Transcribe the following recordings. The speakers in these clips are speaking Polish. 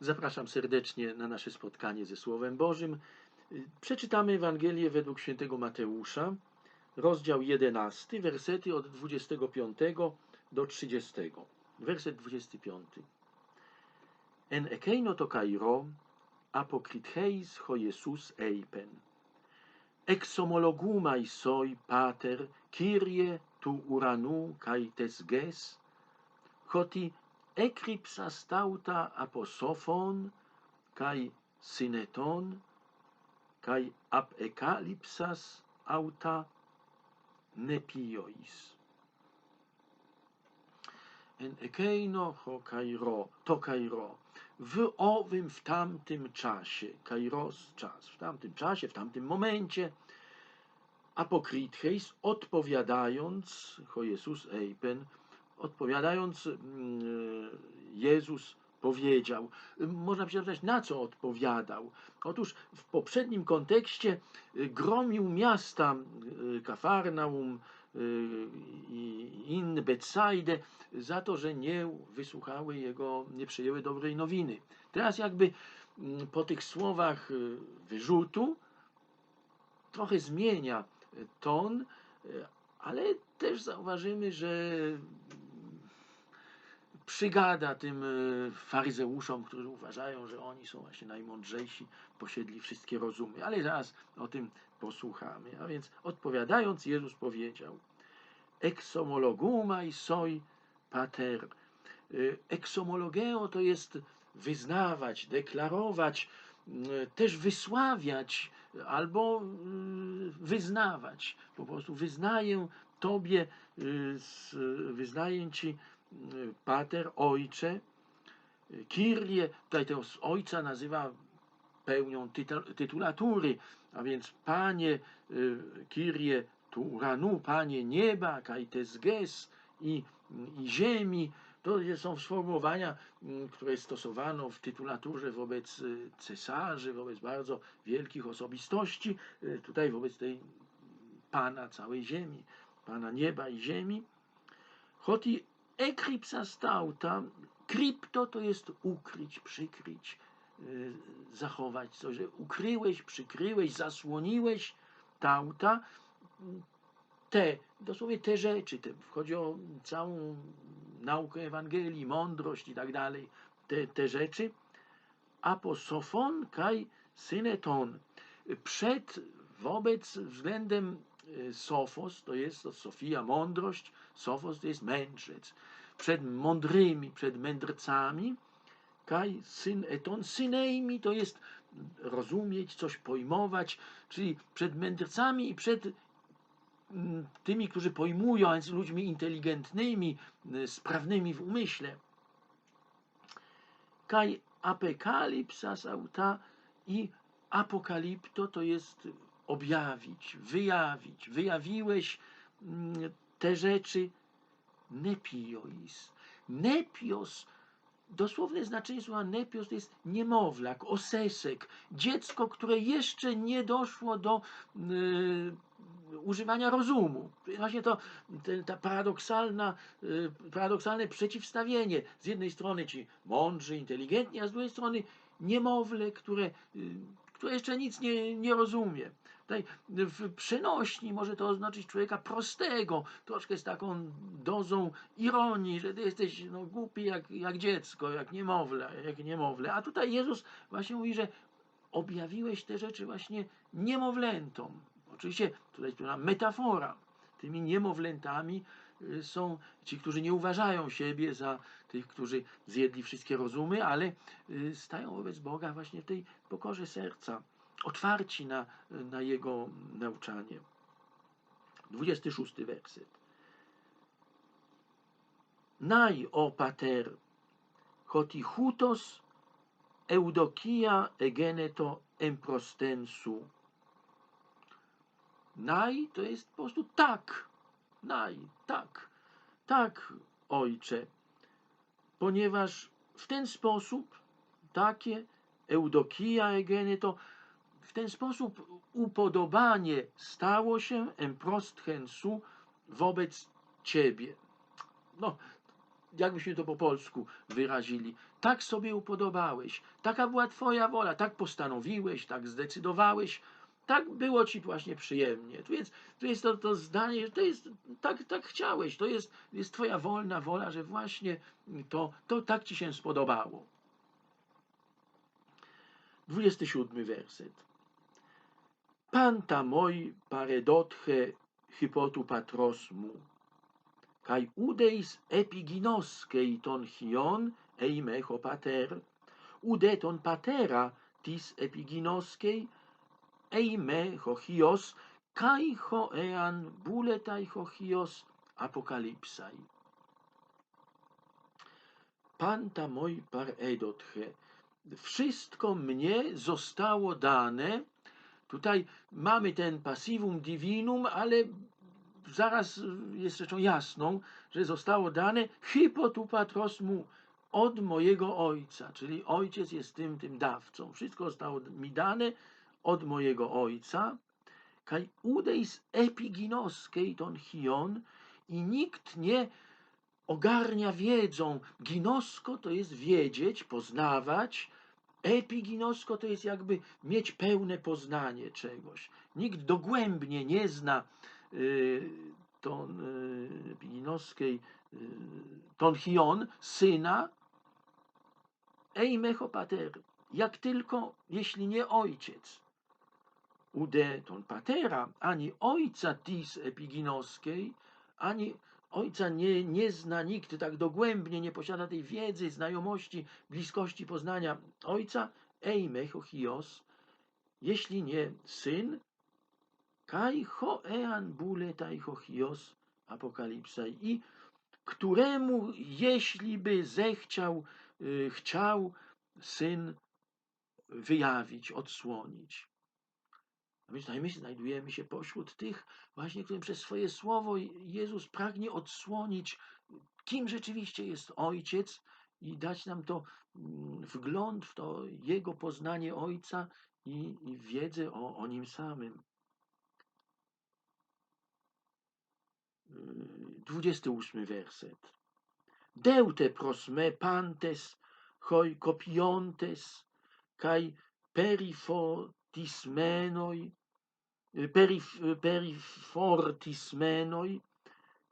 Zapraszam serdecznie na nasze spotkanie ze Słowem Bożym. Przeczytamy Ewangelię według świętego Mateusza, rozdział 11, wersety od 25 do 30. Werset 25. En ekeino to kairo, apokritheis ho Jesus eipen. Exomologumai soi pater, Kyrie tu uranu kai tesges, hoti eclipsas tauta aposophon kai sineton kai ap ekalipsas auta nepiois. En ekeino ho kairo to kairo w owym w tamtym czasie kairos czas w tamtym czasie w tamtym momencie apokrithes odpowiadając ho Jesus eipen odpowiadając mm, Jezus powiedział. Można by się zapytać, na co odpowiadał? Otóż w poprzednim kontekście y, gromił miasta y, Kafarnaum y, i inne Betsaidę za to, że nie wysłuchały jego, nie przyjęły dobrej nowiny. Teraz jakby mm, po tych słowach wyrzutu trochę zmienia ton, ale też zauważymy, że przygada tym y, faryzeuszom, którzy uważają, że oni są właśnie najmądrzejsi, posiedli wszystkie rozumy. Ale zaraz o tym posłuchamy. A więc odpowiadając, Jezus powiedział: Exomologumai soi pater. Eksomologeo to jest wyznawać, deklarować, y, też wysławiać albo y, wyznawać. Po prostu wyznaję Tobie, wyznaję Ci Pater, Ojcze, Kyrie, tutaj tego Ojca nazywa pełnią tytulatury, a więc Panie, y, Kyrie tu ranu, Panie nieba, kaites ges i, i ziemi, to są sformułowania, mm, które stosowano w tytulaturze wobec y, cesarzy, wobec bardzo wielkich osobistości, y, tutaj wobec tej Pana całej ziemi, Pana nieba i ziemi. Choti ekripsa stauta, krypto to jest ukryć, przykryć, y, zachować coś, że ukryłeś, przykryłeś, zasłoniłeś tauta, te, dosłownie te rzeczy, te, chodzi o całą naukę Ewangelii, mądrość i tak dalej, te, te rzeczy, aposofon kai syneton, przed, wobec, względem sofos, to jest to Sofia, mądrość, sofos to jest mędrzec, przed mądrymi, przed mędrcami, kai syn eton, syneimi to jest rozumieć, coś pojmować, czyli przed mędrcami i przed mm, tymi, którzy pojmują, a więc ludźmi inteligentnymi, y, sprawnymi w umyśle. Kaj apokalipsas auta i apokalipto to jest objawić, wyjawić. Wyjawiłeś mm, te rzeczy nepiois. Nepios, dosłowne znaczenie słowa nepios to jest niemowlak, osesek, dziecko, które jeszcze nie doszło do y, używania rozumu. Właśnie to te, ta paradoksalna, y, paradoksalne przeciwstawienie. Z jednej strony ci mądrzy, inteligentni, a z drugiej strony niemowlę, które, które jeszcze nic nie, nie rozumie. Tutaj w przenośni może to oznaczyć człowieka prostego, troszkę z taką dozą ironii, że ty jesteś no, głupi jak, jak dziecko, jak niemowlę, jak niemowlę. A tutaj Jezus właśnie mówi, że objawiłeś te rzeczy właśnie niemowlętom. Oczywiście tutaj jest pewna metafora. Tymi niemowlętami y, są ci, którzy nie uważają siebie za tych, którzy zjedli wszystkie rozumy, ale y, stają wobec Boga właśnie w tej pokorze serca, otwarci na, na Jego nauczanie. 26 werset. Naj o pater, hoti hutos eudokia egeneto emprostensu. Naj to jest po prostu tak. Naj, tak. Tak, ojcze. Ponieważ w ten sposób takie eudokia egeneto w ten sposób upodobanie stało się emprostchensu wobec ciebie. No, jakbyśmy to po polsku wyrazili. Tak sobie upodobałeś, taka była Twoja wola, tak postanowiłeś, tak zdecydowałeś, tak było Ci właśnie przyjemnie. Tu jest, tu jest to, to zdanie, że to jest, tak, tak chciałeś, to jest, jest Twoja wolna wola, że właśnie to, to tak Ci się spodobało. 27 werset. Panta moi paredotche hypotu patrosmu, kai udeis epiginoskei ton hion eimecho pater, ude ton patera tis epiginoskei eimecho hios, kai ho ean buletai ho hios apokalipsai. Panta moi paredotche, wszystko mnie zostało dane. Tutaj mamy ten passivum divinum, ale zaraz jest rzeczą jasną, że zostało dane hypotu patrosmu od mojego ojca, czyli ojciec jest tym, tym dawcą. Wszystko zostało mi dane od mojego ojca. Kaj udeis epiginoskei ton hion i nikt nie ogarnia wiedzą. Ginosko to jest wiedzieć, poznawać, Epiginosko to jest jakby mieć pełne poznanie czegoś. Nikt dogłębnie nie zna y, ton y, epiginoskiej y, ton hion, syna eimecho pater, jak tylko, jeśli nie ojciec. Ude ton patera, ani ojca tis epiginoskiej, ani Ojca nie, nie zna nikt tak dogłębnie, nie posiada tej wiedzy, znajomości, bliskości poznania Ojca, eimechochios, jeśli nie Syn, kai ho ean bule taichochios, apokalipsa, i któremu, jeśli by zechciał, y, chciał Syn wyjawić, odsłonić. A więc my znajdujemy się pośród tych właśnie, którym przez swoje słowo Jezus pragnie odsłonić, kim rzeczywiście jest Ojciec i dać nam to mm, wgląd w to Jego poznanie Ojca i, i wiedzę o, o Nim samym. 28 werset. Deute prosme pantes, hoi copiontes, kai perifotismenoi, perif, perifortis menoi,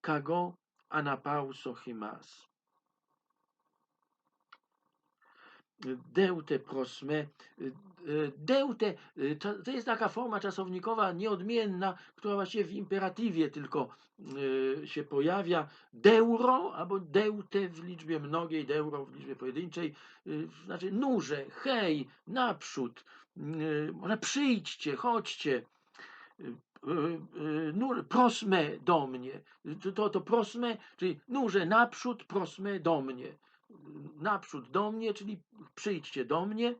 kago anapauso chimas. Deute prosme. Deute to jest taka forma czasownikowa nieodmienna, która właściwie w imperatywie tylko się pojawia. Deuro albo deute w liczbie mnogiej, deuro w liczbie pojedynczej, znaczy nurze, hej, naprzód, przyjdźcie, chodźcie, nur, prosme do mnie. To, to prosme, czyli nurze naprzód, prosme do mnie. Naprzód do mnie, czyli przyjdźcie do mnie,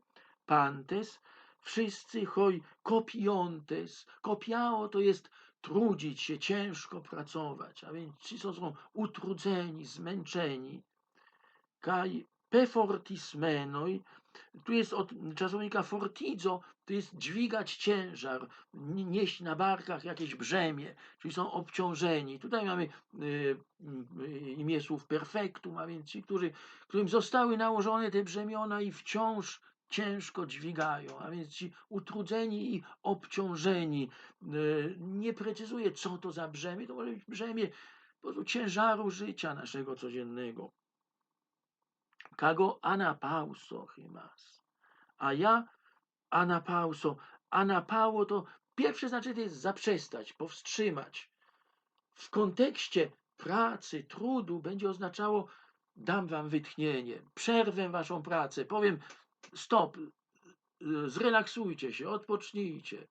pantes, wszyscy hoj kopiontes. Kopiało to jest trudzić się, ciężko pracować, a więc ci, są utrudzeni, zmęczeni. Kaj pefortismenoi, tu jest od czasownika fortizo, to jest dźwigać ciężar, nieść na barkach jakieś brzemię, czyli są obciążeni. Tutaj mamy y, y, imię słów perfektum, a więc ci, którzy, którym zostały nałożone te brzemiona i wciąż ciężko dźwigają, a więc ci utrudzeni i obciążeni. Y, nie precyzuje, co to za brzemię, to może być brzemię po prostu ciężaru życia naszego codziennego. Kago anapauso chymas. A ja anapauso. Anapauo to pierwsze znaczenie jest zaprzestać, powstrzymać. W kontekście pracy, trudu będzie oznaczało dam wam wytchnienie, przerwę waszą pracę, powiem stop, zrelaksujcie się, odpocznijcie.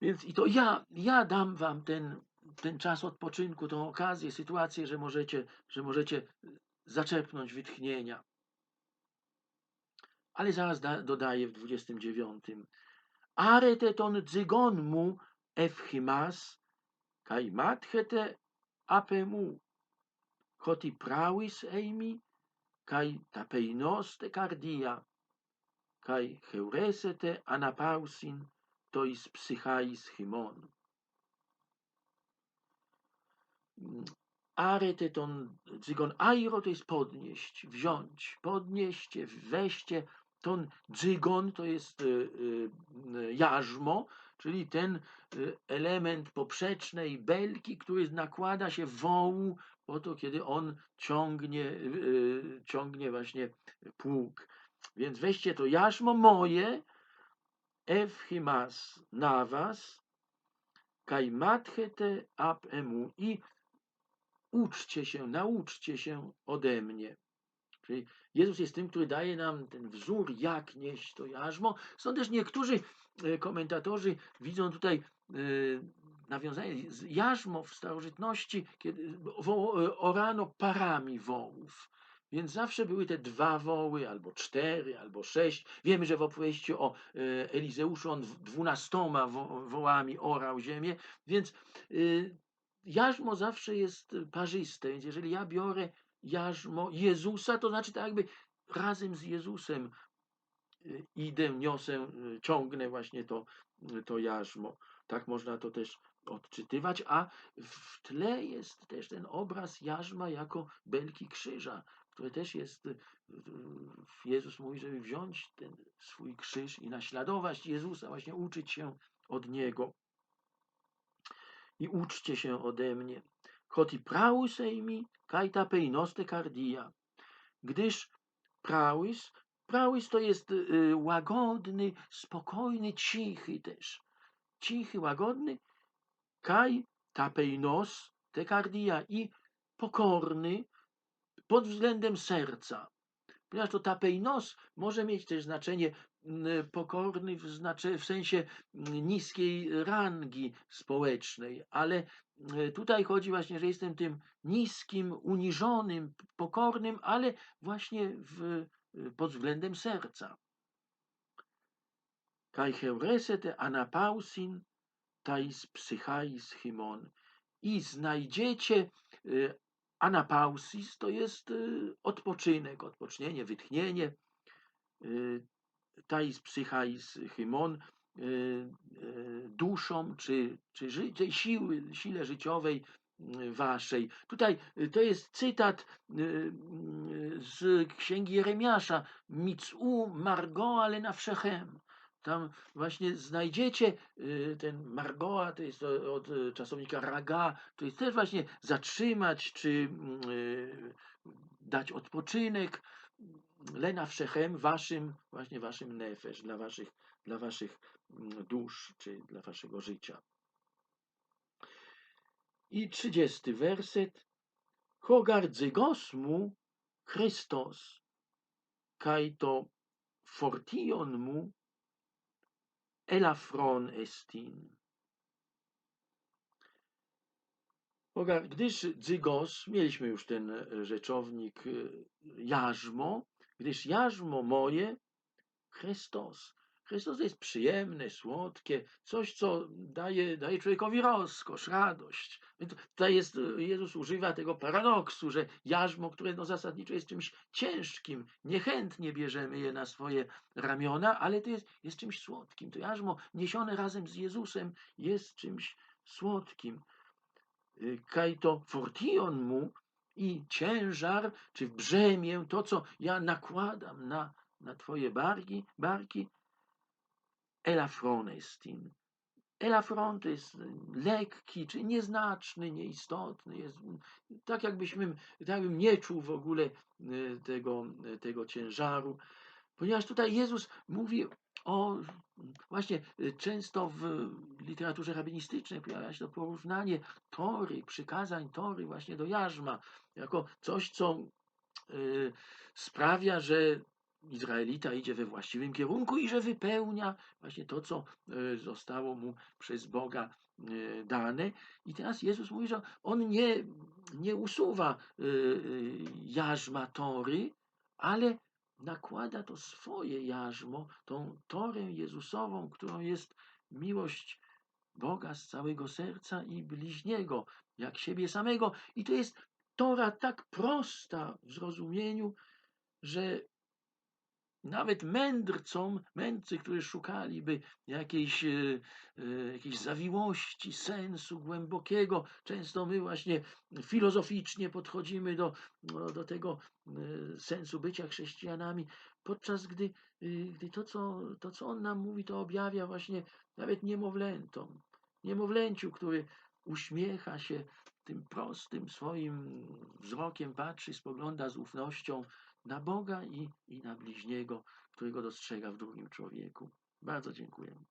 Więc i to ja, ja dam wam ten, ten czas odpoczynku, tą okazję, sytuację, że możecie, że możecie zaczerpnąć wytchnienia. Ale zaraz da, dodaje w 29. Arete ton dzygon mu efchimas, kai matchete apemu, choti prawis eimi, kai tapeinos cardia, kai heuresete anapausin, tois psychais himon. Arete ton dzygon airo to jest podnieść, wziąć, podnieście, weźcie. Ton dzygon to jest y, y, jarzmo, czyli ten y, element poprzecznej belki, który nakłada się wołu po to, kiedy on ciągnie, y, ciągnie właśnie pług. Więc weźcie to jarzmo moje, efchimas na was, kaj matchete ab emu i uczcie się, nauczcie się ode mnie. Czyli Jezus jest tym, który daje nam ten wzór, jak nieść to jarzmo. Są też niektórzy e, komentatorzy widzą tutaj e, nawiązanie. Jarzmo w starożytności, kiedy orano parami wołów. Więc zawsze były te dwa woły, albo cztery, albo sześć. Wiemy, że w opowieści o e, Elizeuszu on dwunastoma wo- wołami orał ziemię, więc jarzmo zawsze jest parzyste. Więc jeżeli ja biorę jarzmo Jezusa, to znaczy tak jakby razem z Jezusem y, idę, niosę, y, ciągnę właśnie to, y, to jarzmo. Tak można to też odczytywać, a w tle jest też ten obraz jarzma jako belki krzyża, które też jest, y, y, Jezus mówi, żeby wziąć ten swój krzyż i naśladować Jezusa, właśnie uczyć się od Niego. I uczcie się ode mnie. Choti praus eimi, kajta pejnoste cardia. Gdyż prałys, prałys to jest y, łagodny, spokojny, cichy też. Cichy, łagodny, kaj tapeinos te cardia i pokorny pod względem serca. Ponieważ to tapeinos może mieć też znaczenie pokorny w, znaczy, w sensie niskiej rangi społecznej, ale y, tutaj chodzi właśnie, że jestem tym niskim, uniżonym, pokornym, ale właśnie w, y, pod względem serca. Kai heuresete anapausin tais psychais himon. I znajdziecie y, anapausis, to jest odpoczynek, odpocznienie, wytchnienie. Tais psychais hymon, y, y, duszą czy, czy siły, sile życiowej y, waszej. Tutaj to jest cytat z księgi Jeremiasza. Micu margo ale na wszechem. Tam właśnie znajdziecie ten margoa, to jest od czasownika raga, to jest też właśnie zatrzymać, czy mm, dać odpoczynek, lena wszechem waszym, właśnie waszym nefesz, dla waszych, dla waszych mm, dusz, czy dla waszego życia. I trzydziesty werset. Hogardзygos Chrystos, kaj to fortion mu elafron estin. Gdyż dzygos, mieliśmy już ten e, rzeczownik e, jarzmo, gdyż jarzmo moje Chrystus. Chrystus jest przyjemne, słodkie, coś, co daje, daje człowiekowi rozkosz, radość. Tutaj jest, Jezus używa tego paradoksu, że jarzmo, które no zasadniczo jest czymś ciężkim, niechętnie bierzemy je na swoje ramiona, ale to jest, jest czymś słodkim. To jarzmo niesione razem z Jezusem jest czymś słodkim. Y, Kaj to fortion mu i ciężar, czy brzemię, to co ja nakładam na, na twoje barki, barki, elafron estin. Elafron to jest lekki, czy nieznaczny, nieistotny. Jest, tak jakbyśmy, tak jakbym nie czuł w ogóle y, tego, tego ciężaru. Ponieważ tutaj Jezus mówi o, właśnie y, często w literaturze rabinistycznej pojawia się to porównanie Tory, przykazań Tory właśnie do jarzma, jako coś, co y, sprawia, że Izraelita idzie we właściwym kierunku i że wypełnia właśnie to, co y, zostało mu przez Boga dane. I teraz Jezus mówi, że on nie, nie usuwa jarzma Tory, ale nakłada to swoje jarzmo, tą Torę Jezusową, którą jest miłość Boga z całego serca i bliźniego, jak siebie samego. I to jest Tora tak prosta w zrozumieniu, że nawet mędrcom, mędrcy, którzy szukaliby jakiejś, e, e, jakiejś zawiłości, sensu głębokiego. Często my właśnie filozoficznie podchodzimy do, no, do tego e, sensu bycia chrześcijanami, podczas gdy, gdy to, co, to, co on nam mówi, to objawia właśnie nawet niemowlętom. Niemowlęciu, który uśmiecha się tym prostym swoim wzrokiem, patrzy, spogląda z ufnością na Boga i, i na bliźniego, którego dostrzega w drugim człowieku. Bardzo dziękuję.